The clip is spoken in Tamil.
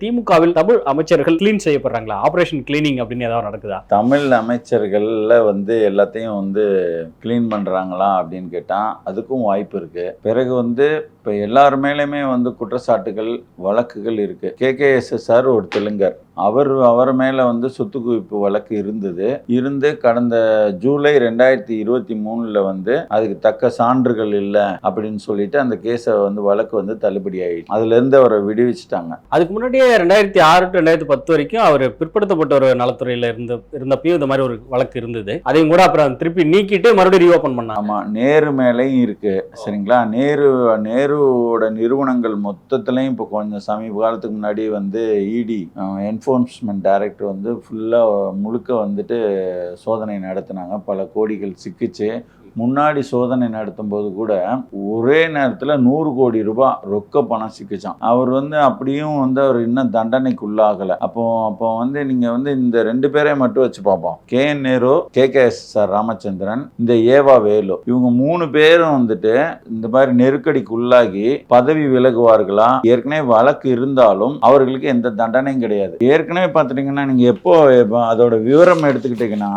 திமுகவில் தமிழ் அமைச்சர்கள் கிளீன் செய்யப்படுறாங்களா? ஆபரேஷன் கிளீனிங் அப்படின்னு ஏதாவது நடக்குதா? தமிழ் அமைச்சர்கள்ல வந்து எல்லாத்தையும் வந்து க்ளீன் பண்றாங்களா அப்படின்னு கேட்டா அதுக்கும் வாய்ப்பு இருக்கு. பிறகு வந்து இப்போ எல்லார் மேலேயுமே வந்து குற்றச்சாட்டுகள் வழக்குகள் இருக்கு. கேகேஎஸ்எஸ்ஆர் ஒரு தெலுங்கர். அவர் அவர் மேல வந்து சொத்து குவிப்பு வழக்கு இருந்தது. இருந்து கடந்த ஜூலை ரெண்டாயிரத்தி இருபத்தி மூணுல வந்து அதுக்கு தக்க சான்றுகள் இல்லை அப்படின்னு சொல்லிட்டு அந்த கேஸை வந்து வழக்கு வந்து தள்ளுபடி ஆயிடுச்சு. அதுல இருந்து அவரை விடுவிச்சிட்டாங்க. அதுக்கு முன்னாடியே ரெண்டாயிரத்தி ஆறு டு ரெண்டாயிரத்தி பத்து வரைக்கும் அவர் பிற்படுத்தப்பட்ட ஒரு நலத்துறையில இருந்த இருந்தப்பயும் இந்த மாதிரி ஒரு வழக்கு இருந்தது. அதையும் கூட அப்புறம் திருப்பி நீக்கிட்டு மறுபடியும் ரீஓபன் பண்ணாங்க. ஆமா நேரு மேலேயும் இருக்கு. சரிங்களா? நேரு நேருவோட நிறுவனங்கள் மொத்தத்துலயும் இப்போ கொஞ்சம் சமீப காலத்துக்கு முன்னாடி வந்து E இடி என்ஃபோர்ஸ்மெண்ட் டைரக்டர் வந்து ஃபுல்லாக முழுக்க வந்துட்டு சோதனை நடத்தினாங்க. பல கோடிகள் சிக்கிச்சு. முன்னாடி சோதனை நடத்தும் போது கூட ஒரே நேரத்தில் நூறு கோடி ரூபாய் ரொக்க பணம் சிக்கிச்சான். அவர் வந்து அப்படியும் வந்து அவர் இன்னும் தண்டனைக்கு உள்ளாகலை அப்போ அப்போ வந்து நீங்கள் வந்து இந்த ரெண்டு பேரையும் மட்டும் வச்சு பார்ப்போம். K N Nehru K K S R Ramachandran இந்த ஏவா வேலு. இவங்க மூணு பேரும் வந்துட்டு இந்த மாதிரி நெருக்கடிக்கு உள்ளாகி பதவி விலகுவார்களா? ஏற்கனவே வழக்கு இருந்தாலும் அவர்களுக்கு எந்த தண்டனையும் கிடையாது. ஏற்கனவே பார்த்துட்டீங்கன்னா நீங்கள் எப்போ எப்போ அதோட விவரம் எடுத்துக்கிட்டீங்கன்னா